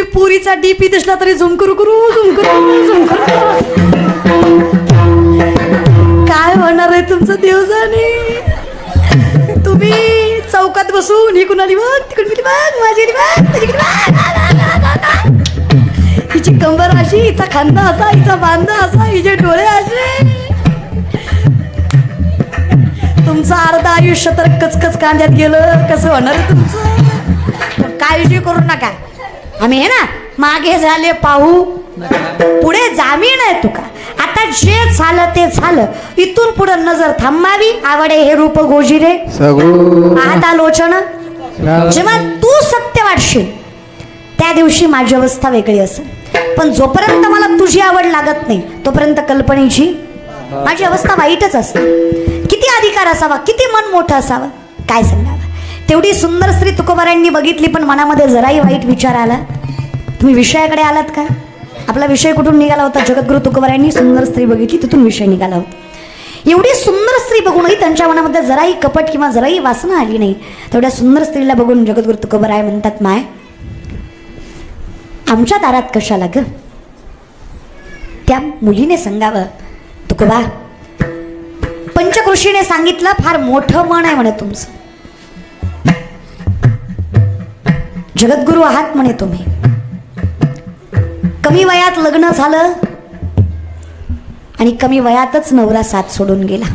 तुम्ही पुरीचा डीपी दिसला तरी झुम करू करू झुम करू झुम करू. काय होणार आहे तुमचं दिवसाने तुम्ही चौकात बसून ही कुणाली बघ तिकडे गेली बघ माझी बघ हिची कंबर अशी हिचा खांदा असा हिचा बांधा असा हिचे डोळे असे. तुमचं अर्ध आयुष्य तर कचकच कांद्यात गेलं कसं होणार आहे तुमचं? काळजी करू नका. आम्ही आहे ना मागे झाले पाहू. पुढे जामीन आहे तुका. आता जे झालं ते झालं. इथून पुढे नजर थांबावी. आवडे हे रूप गोजिरे. सगू आहात आलोचन जेव्हा तू सत्य वाटशील त्या दिवशी माझी अवस्था वेगळी असेल. पण जोपर्यंत मला तुझी आवड लागत नाही तोपर्यंत कल्पनेची माझी अवस्था वाईटच असते किती अधिकार असावा किती मन मोठं असावं काय सांगावं? तेवढी सुंदर स्त्री तुकोबारांनी बघितली पण मनामध्ये जराही वाईट विचार आला. तुम्ही विषयाकडे आलात का? आपला विषय कुठून निघाला होता? जगद्गुरु तुकोबारांनी सुंदर स्त्री बघितली तिथून विषय निघाला होता. एवढी सुंदर स्त्री बघूनही त्यांच्या मनामध्ये जराही कपट किंवा जराही वासना आली नाही. तेवढ्या सुंदर स्त्रीला बघून जगद्गुरु तुकोबराय म्हणतात माय आमच्या दारात कशाला ग? त्या मुलीने सांगावं तुकोबा. पंचकृषीने सांगितलं फार मोठं मन आहे म्हणे तुमचं. जगद्गुरु आहात म्हणे तुम्ही. कमी वयात लग्न झालं आणि कमी वयातच नवरा साथ सोडून गेला.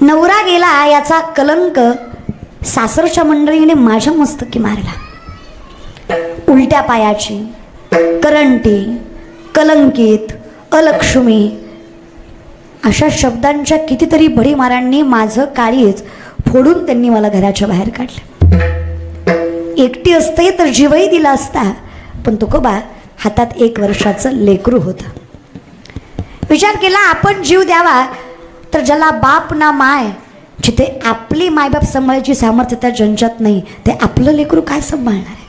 नवरा गेला याचा कलंक सासरच्या मंडळीने माझ्या मस्तकी मारला. उलट्या पायाची करंटी कलंकित अलक्ष्मी अशा शब्दांच्या कितीतरी भडीमारांनी माझं काळीच फोडून त्यांनी मला घराच्या बाहेर काढलं. एकटी असते तर जीवही दिला असता. पण तुकोबा हातात एक वर्षाचं लेकरू होतं. विचार केला आपण जीव द्यावा. तर ज्याला बाप ना माय जिथे आपली मायबाप सांभाळायची सामर्थ्य त्या जंजात नाही ते आपलं लेकरू काय सांभाळणार आहे?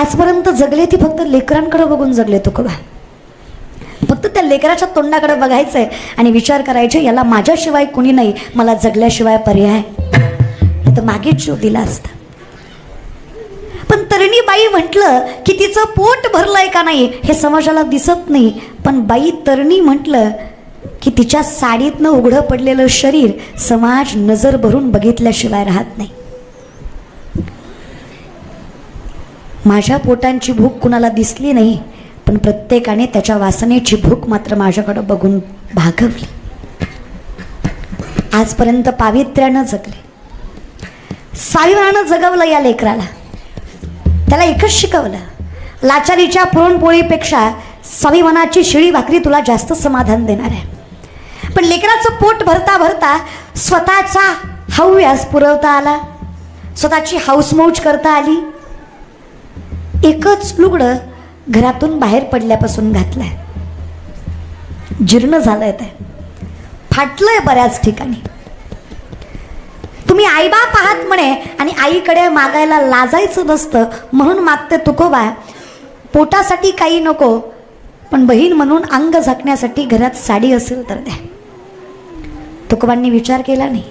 आजपर्यंत जगले ती फक्त लेकरांकडे बघून जगले तुकोबा. फक्त त्या लेकराच्या तोंडाकडे बघायचंय आणि विचार करायचे याला माझ्याशिवाय कुणी नाही मला जगल्याशिवाय पर्याय. नाही तर मागेच जीव दिला असता. पण तरुणी बाई म्हटलं की तिचं पोट भरलंय का नाही हे समाजाला दिसत नाही. पण बाई तरणी म्हटलं की तिच्या साडीतनं उघडं पडलेलं शरीर समाज नजर भरून बघितल्याशिवाय राहत नाही. माझ्या पोटांची भूक कुणाला दिसली नाही पण प्रत्येकाने त्याच्या वासनेची भूक मात्र माझ्याकडं बघून भागवली. आजपर्यंत पावित्र्यानं जगले. स्वाभिमानानं जगवलं या लेकराला. त्याला एकच शिकवलं लाचारीच्या पुरणपोळीपेक्षा स्वाभिमानाची शिळी भाकरी तुला जास्त समाधान देणार आहे. पण लेकराचं पोट भरता भरता स्वतःचा हव्यास पुरवता आला. स्वतःची हाऊसमौज करता आली. एकच लुगडं घरातून बाहेर पडल्यापासून घातलंय. जीर्ण झालंय ते. फाटलंय बऱ्याच ठिकाणी. तुम्ही आईबाप आहात म्हणे आणि आईकडे मागायला लाजायचं नसतं म्हणून मागते तुकोबा. पोटासाठी काही नको पण बहीण म्हणून अंग झाकण्यासाठी घरात साडी असेल तर द्या. तुकोबांनी विचार केला नाही.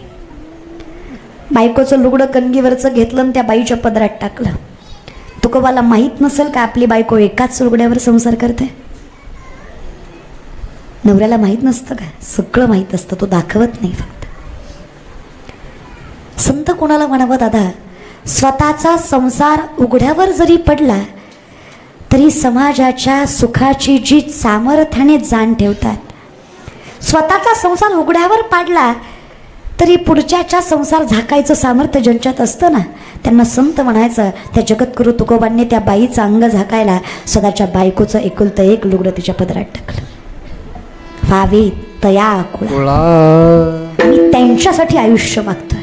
बायकोचं लुगडं कणगीवरचं घेतलं आणि त्या बाईच्या पदरात टाकलं. तुकोबाला माहीत नसेल का आपली बायको एकाच लुगड्यावर संसार करते? नवऱ्याला माहीत नसतं का? सगळं माहीत असतं तो दाखवत नाही फक्त. कोणाला म्हणावं दादा स्वतःचा संसार उघड्यावर जरी पडला तरी समाजाच्या सुखाची जी सामर्थ्याने जाण ठेवतात. स्वतःचा संसार उघड्यावर पाडला तरी पुढच्याच्या संसार झाकायचं सामर्थ्य ज्यांच्यात असतं ना त्यांना संत म्हणायचं त्या जगद्गुरु तुकोबांनी त्या बाईचं अंग झाकायला स्वतःच्या बायकोचं एकुलतं एक लुगडं तिच्या पदरात टाकलं. व्हावी तया कुळा आम्ही त्यांच्यासाठी आयुष्य मागतोय.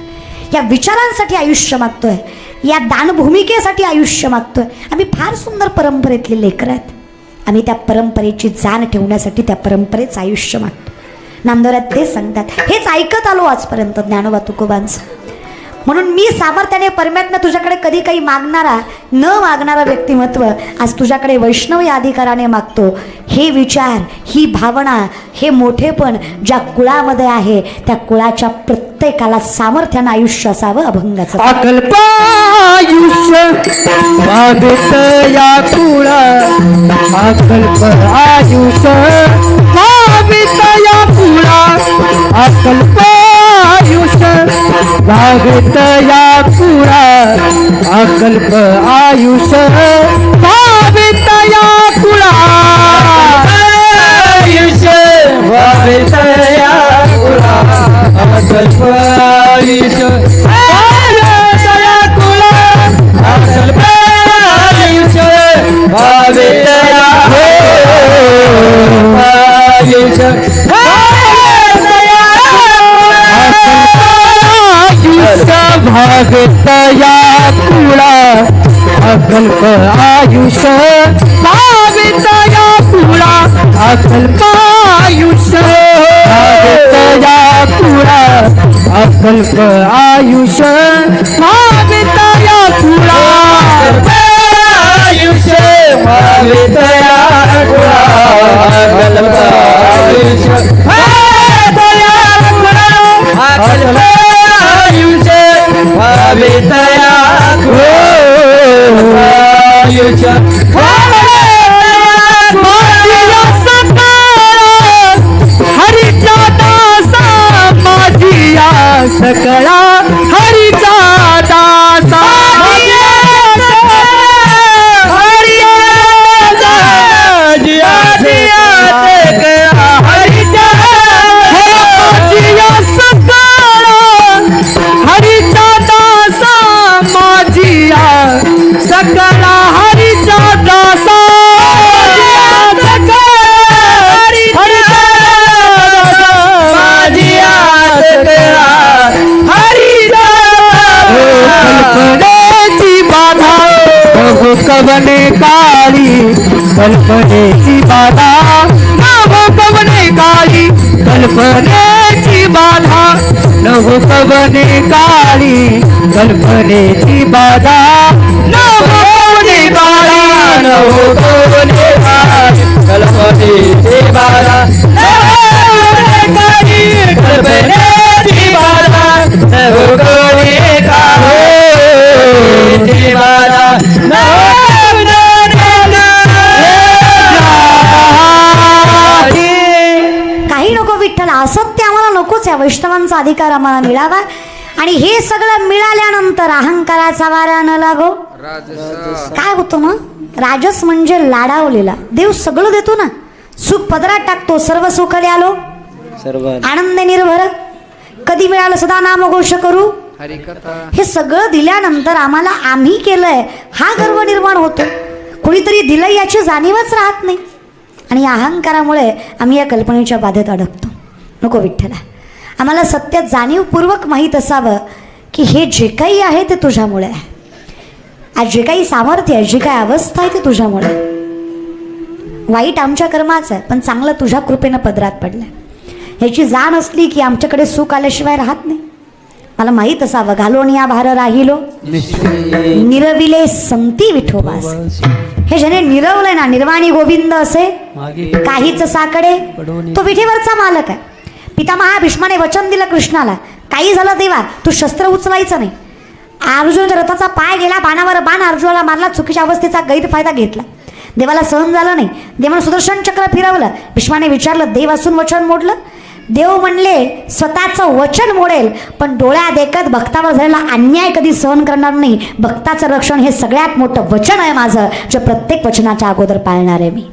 या विचारांसाठी आयुष्य मागतोय. या दानभूमिकेसाठी आयुष्य मागतोय. आम्ही फार सुंदर परंपरेतले लेकर आहेत. आम्ही त्या परंपरेची जाण ठेवण्यासाठी त्या परंपरेचं आयुष्य मागतो नामदोऱ्यात ते सांगतात हेच ऐकत आलो आजपर्यंत ज्ञानोबा तुकोबांचं. म्हणून मी सामर्थ्याने परमात्मा तुझ्याकडे कधी काही मागणारा न मागणारा व्यक्तिमत्व आज तुझ्याकडे वैष्णव या अधिकाराने मागतो. हे विचार ही भावना हे मोठेपण ज्या कुळामध्ये आहे त्या कुळाच्या प्रत्येकाला सामर्थ्यानं आयुष्य असावं अभंगाचं. अकल्पायुष्य या कुळा अकल्प आयुष्य या कुळा अकल्प वागत या कुळा अकल्प आयुष वावित या कुळा आयुष वावित या कुळा अकल्प आयुष भागत या कुळा अकल्प आयुष भागत या कुळा अकल्प आयुष भागत या कुळा अकल्प आयुष भागत या कुळा आयुष भागत या कुळा अकल्प आयुष सकळा कल्पनेची बाधा। नव कवने काळी कल्पनेची बाधा। नव कवने काळी कल्पनेची बाधा। नव कवने काळी नव कवने काळी कल्पनेची बाधा। नव काळी कल्पनेची बाधा। नव कवने काळी बाधा। काही असत्य आम्हाला नकोच या वैष्णवांचा अधिकार आम्हाला मिळावा. आणि हे सगळं मिळाल्यानंतर अहंकाराचा वारा न लागो. काय होतं मग? राजस म्हणजे लाडावलेला. देव सगळं देतो ना. सुख पदरात टाकतो सर्व सुखाले आलो. सर्व आनंद निर्भर. कधी मिळालं सदा नामघोष करू. हे सगळं दिल्यानंतर आम्हाला आम्ही केलंय. हा गर्व निर्माण होतो. कुणीतरी दिलं याची जाणीवच राहत नाही. आणि अहंकारामुळे आम्ही या कल्पनेच्या बाधेत अडकतो. नको विठ्ठला. आम्हाला सत्य जाणीवपूर्वक माहीत असावं की हे जे काही आहे ते तुझ्यामुळे आहे. आज जे काही सामर्थ्य आहे जी काही अवस्था आहे ते तुझ्यामुळे. वाईट आमच्या कर्माचं आहे पण चांगलं तुझ्या कृपेनं पदरात पडलंय. ह्याची जाण असली की आमच्याकडे सुख आल्याशिवाय राहत नाही. मला माहीत असावं घालून या भार राहिलो. निरविले संती विठोबास. हे ज्याने निरवलंय ना निर्वाणी गोविंद असे काहीच साकडे तो विठेवरचा मालक आहे. पितामहा भीष्माने वचन दिलं कृष्णाला. काही झालं देवा तू शस्त्र उचलायचं नाही. अर्जुनाच्या रथाचा पाय गेला बाणावर बाण अर्जुनाला मारला चुकीच्या अवस्थेचा गैरफायदा घेतला. देवाला सहन झालं नाही. देवानं सुदर्शन चक्र फिरवलं. भीष्माने विचारलं देव असून वचन मोडलं? देव म्हणले स्वतःचं वचन मोडेल पण डोळ्या देखत भक्तावर झालेला अन्याय कधी सहन करणार नाही. भक्ताचं रक्षण हे सगळ्यात मोठं वचन आहे माझं जे प्रत्येक वचनाच्या अगोदर पाळणार आहे मी.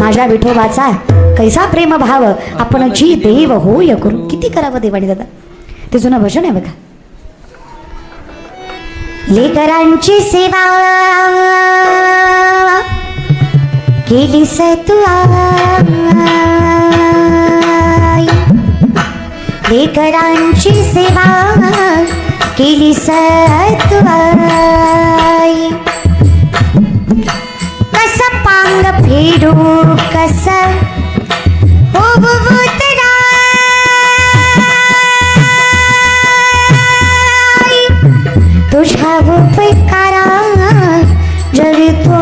माझ्या विठोबाचा कैसा प्रेम भाव आपण जी देव होय करू. किती करावं देवाने दादा? ते जुनं भजन आहे बघा. लेकरांची सेवा केली तू लेकरांची सेवा केली तू आई. कस पांग फेडू कस? तुझ्या उपकारा जरी तोड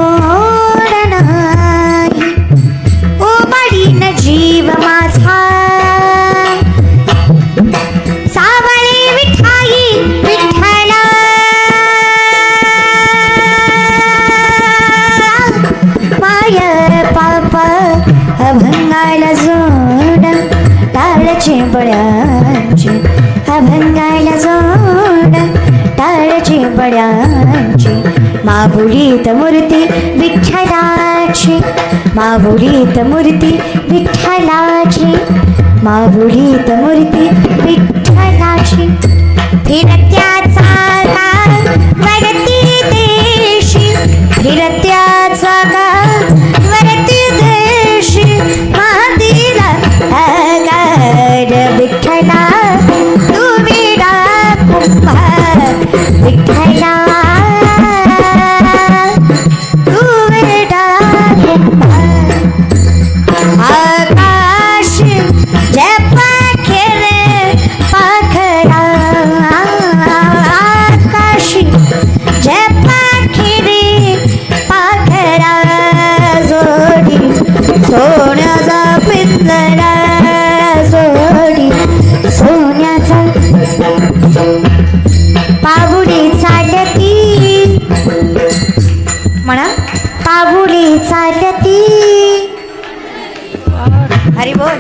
बळ्यांची अभंगाला जोड टाळची बळ्यांची माबुडीत मूर्ती विठ्ठलाची माबुडीत मूर्ती विठ्ठलाची माबुडीत मूर्ती विठ्ठलाची. फिरत्याचा का वरती देशी फिरत्याचा का वरती देशी. चालती. हरी बोल.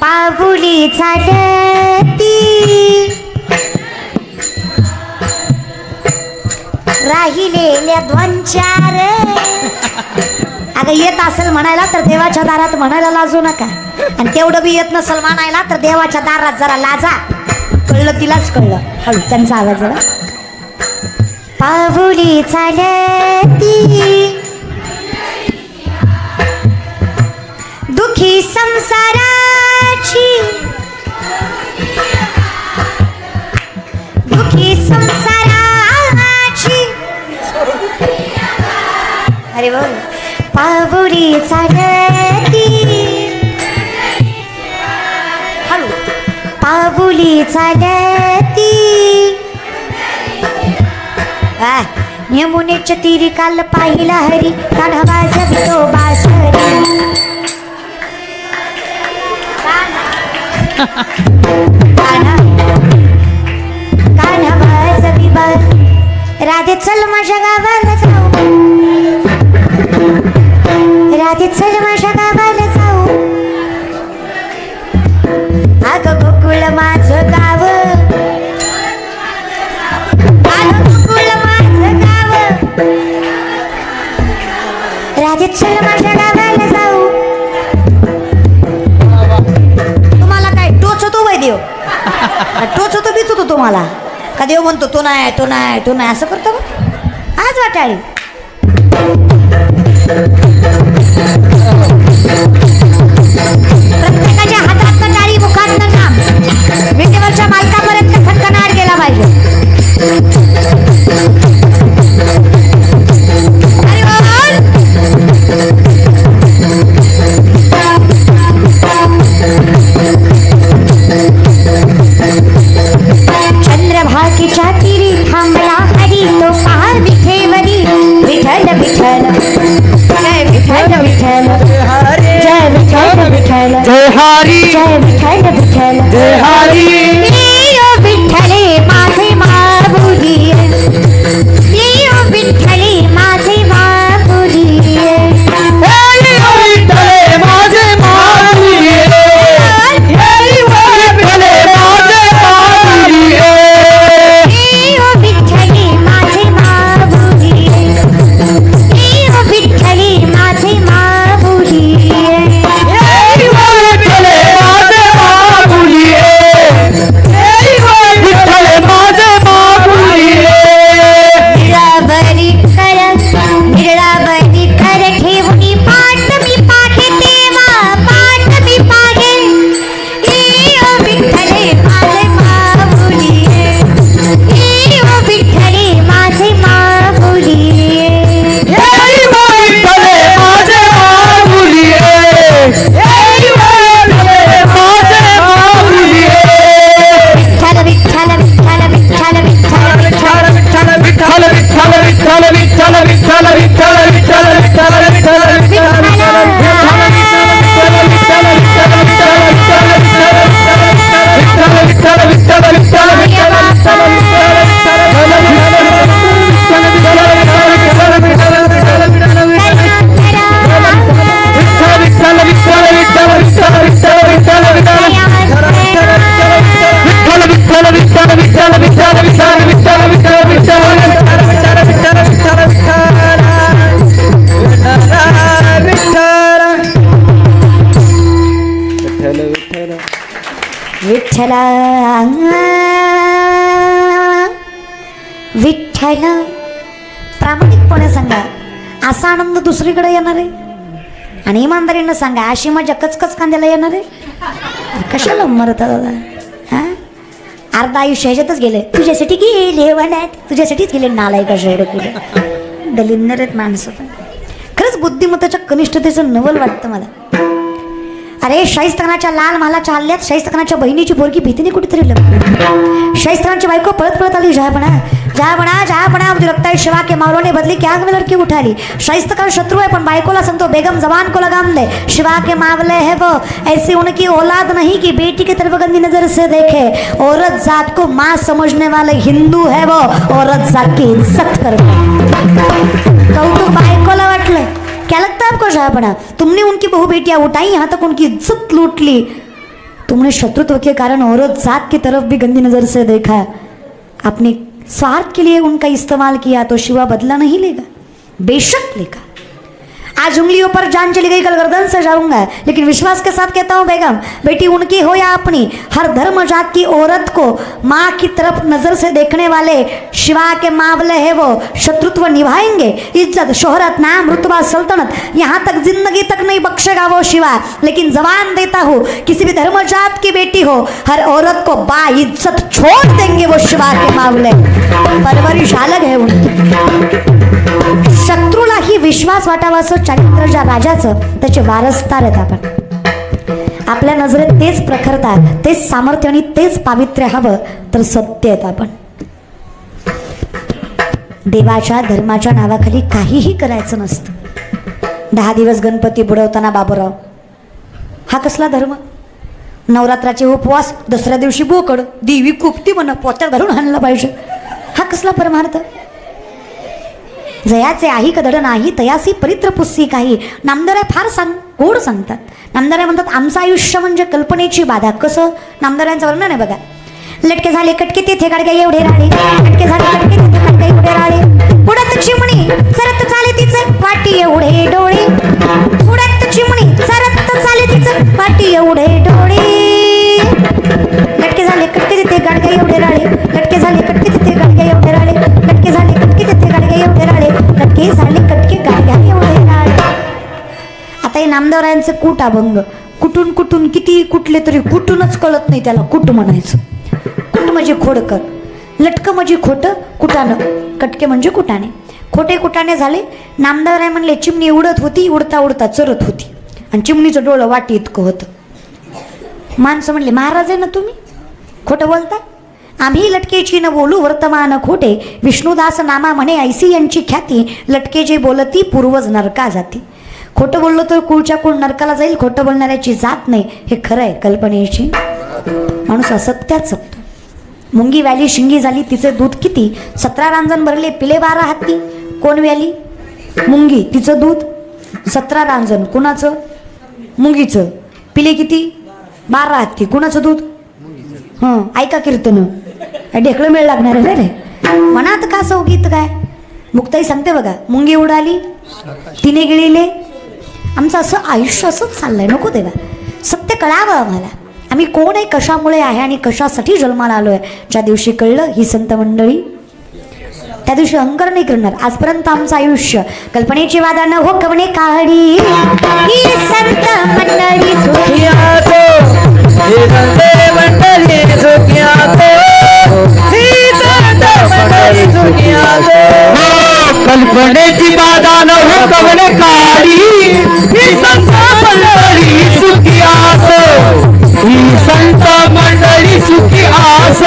पाहुली चालती. राहिलेल्या दोन चार अगं येत असेल म्हणायला तर देवाच्या दारात म्हणायला लाजू नका. आणि तेवढं बी येत नसेल म्हणायला तर देवाच्या दारात जरा लाजा. कळलं तिलाच कळलं. हळू त्यांचा आवाज जरा. पाहुली चालती. दुखी संसाराची. दुखी संसाराची. अरे बोल पावडी चढती हळू पावली चढती आ, यमुनेच्या तिरी काल पाहिला हरी. काढा वाजवितो राधे चल माझ्या गावाला जाऊ. राधे चल माझ्या गावाला जाऊ. अग गोकुळ माझ गाव. गोकुळ माझ गाव. राधे चल माझ्या टोचतो बिचतो तुम्हाला? का देव म्हणतो तो नाही तो नाही तो नाही असं करतो आज वाटाळी. प्रत्येकाच्या हातात टाळी मुखात नाम. विटेवरच्या मालकापर्यंत खटकनाट गेला पाहिजे. ਵਿਠਲ ਜੈ ਵਿਠਲ ਵਿਠਲ ਜੈ ਵਿਠਲ ਵਿਠਲ ਜੈ ਹਾਰੀ। ਜੈ ਵਿਠਲ ਵਿਠਲ ਜੈ ਹਾਰੀ। आनंद दुसरीकडे येणार आहे? आणि इमानदारीनं सांगा अशी माझ्या कचकच कांद्याला येणार आहे? कशाला मरता दादा? हा? अर्धा आयुष्य ह्याच्यातच गेले. तुझ्यासाठी गेले वनात. तुझ्यासाठीच गेले नालाय शेड गेले दलिंदर आहेत माणसं पण. खरंच बुद्धिमत्ताच्या कनिष्ठतेचं नवल वाटतं मला. अरे शाहिस्तखानाच्या लाल मालाच्या हल्ल्यात शाहिस्तखानाच्या बहिणीची पोरगी भीतीने कुठेतरी लपली. शाहिस्तानाची बायको पळत पळत आली जहापणा जहापणा जहापणा मुझे लगता है शिवा के मावलों ने बदली क्या में लड़की उठा ली शाहिस्त शत्रु है पण बायकोला सांगतो बेगम जवान को लगाम दे शिवा के मावले है वो ऐसी उनकी औलाद नहीं कि बेटी की तरफ गंदी नजर से देखे। औरत जात को माँ समझने वाले हिंदू है वो औरत जात की इज्जत कर कौतुक बायकोला वाटलं क्या लगता है आपको शाहपना तुमने उनकी बहु बेटियां उठाई यहाँ तक उनकी इज्जत लूट ली। तुमने शत्रुत्व के कारण औरत जात की तरफ भी गंदी नजर से देखा। आपने स्वार्थ के लिए उनका इस्तेमाल किया तो शिवा बदला नहीं लेगा बेशक लेगा। आज उंगलियों पर जान चली गई कल गर्दन से जाऊंगा। लेकिन विश्वास के साथ कहता हूँ बेगम बेटी उनकी हो या अपनी हर धर्म जात की औरत को माँ की तरफ नजर से देखने वाले शिवा के मामले है वो शत्रुत्व निभाएंगे। इज्जत शोहरत नाम रुतबा सल्तनत यहाँ तक जिंदगी तक नहीं बख्शेगा वो शिवा। लेकिन जवान देता हूँ किसी भी धर्म जात की बेटी हो हर औरत को बा इज्जत छोड़ देंगे वो शिवा के मामले परवरिश अलग है उनकी। शत्रूलाही विश्वास वाटावा असं चारित्र्य ज्या राजाचं त्याचे वारसदार आहेत आपण. आपल्या नजरेत तेच प्रखरता तेच सामर्थ्य आणि तेच पावित्र्य हवं तर सत्य आहेत आपण. देवाच्या धर्माच्या नावाखाली काहीही करायचं नसतं. दहा दिवस गणपती बुडवताना बाबूराव हा कसला धर्म? नवरात्राचे उपवास दसऱ्या दिवशी बोकड देवी कुपती म्हणा पोत्यात घालून आणलं पाहिजे. हा कसला परमार्थ? जयाचे आई कदड नाही तयासी परित्र पुस्सी काही. नामदाराय फार सांग गोड सांगतात. नामदाराय म्हणतात आमचं आयुष्य म्हणजे कल्पनेची बाधा. कसं? नामदारांचं वर्णन आहे बघा. लटके झाले कटके तेथे गाडगे एवढे राळे लटके झाले कटके तेथे गाडगे एवढे राळे उडत चिमणी सरत चाले तिचे वाटी एवढे डोळे. उडत चिमणी सरत चाले तिचे वाटी एवढे डोळे. लटके झाले कटके तिथे गाडगे एवढे राळे लटके झाले कटके तिथे गाडगे एवढे राळे लटके झाले कटके तिथे गाडगे एवढे राळे हे झाले कटके गाडग्या एवढे राळे आता हे नामदेवरायांचे कूट अभंग. कुठून कुठून किती कुठले तरी कुठूनच कळत नाही त्याला कुट म्हणायचं. कुट म्हणजे खोडकर. लटकं म्हणजे खोटं कुटानं. कटके म्हणजे कुटाणे खोटे कुटाणे झाले नामदाराय म्हणले चिमणी उडत होती उडता उडता चरत होती. आणि चिमणीचं डोळं वाटी इतकं होतं. माणसं म्हणले महाराज आहे ना तुम्ही? खोटं बोलता आम्ही लटकेची न बोलू वर्तमान खोटे. विष्णुदास नामा म्हणे ऐसी यांची ख्याती. लटके जे बोलती पूर्वज नरका जाती. खोटं बोललो तर कुळच्या कुळ नरकाला जाईल खोटं बोलणाऱ्याची जात नाही. हे खरं आहे कल्पनेची. माणूस असत्यात सत्य. मुंगी व्याली शिंगी झाली तिचे दूध किती? सतरा रांजण भरले पिले बारा हत्ती कोण व्याली? मुंगी. तिचं दूध? सतरा रांजण. कुणाचं? मुंगीचं. पिले किती? बारा हत्ती कुणाचं दूध? हं ऐका कीर्तन. ढेकळं मिळ लागणार आहे ना रे? मनात का सौ गीत काय मुक्ताई सांगते बघा मुंगी उडाली तिने गिळीले. आमचं असं आयुष्य असंच चाललंय नको देवा. सत्य कळावं आम्हाला. आम्ही कोण आहे कशामुळे आहे आणि कशासाठी जन्माला आहे ज्या दिवशी कळलं ही संत मंडळी. त्या दिवशी अंकर नाही करणार. आजपर्यंत आमचं आयुष्य कल्पनेची वादा न हो कवणे काढी ही संत मंडळी सुखी कल्पनेची बाधा न हो कवने काढी? ही संत मंडळी सुखी आस. ही संत मंडळी सुखी आस.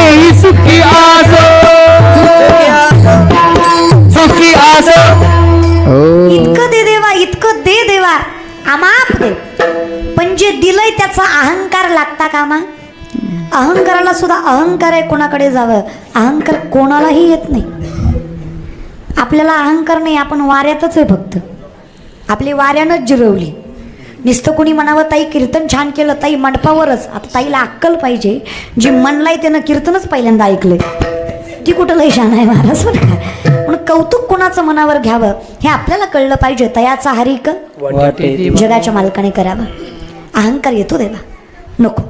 ही सुखी आस. लागता कामा? अहंकाराला सुद्धा अहंकार आहे कोणाकडे जावं? अहंकार कोणालाही येत नाही. आपल्याला अहंकार नाही आपण वाऱ्यातच आहे फक्त. आपली वाऱ्यानंच जिरवली. नुसतं कोणी म्हणावं ताई कीर्तन छान केलं ताई मंडपावरच. आता ताईला अक्कल पाहिजे. जी म्हणलाय त्यानं कीर्तनच पहिल्यांदा ऐकलंय. ती कुठं लय शान आहे महाराज बरं का? म्हणून कौतुक कोणाचं मनावर घ्यावं हे आपल्याला कळलं पाहिजे. तयाचा हरिक जगाच्या मालकाने करावं. अहंकार येतो देवा. नको.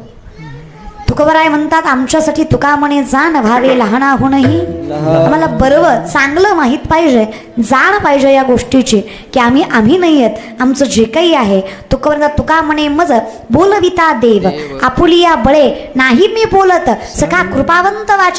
तुकोबराय म्हणतात आमच्यासाठी तुका म्हणे जाण व्हावे लहानाहूनही. आम्हाला बरोबर चांगलं माहीत पाहिजे जाण पाहिजे या गोष्टीची की आम्ही आम्ही नाही आहेत आमचं जे काही आहे तुकोबर तुका म्हणे मज बोलविता देव. आपुलिया बळे नाही मी बोलत सखा कृपावंत वाचा.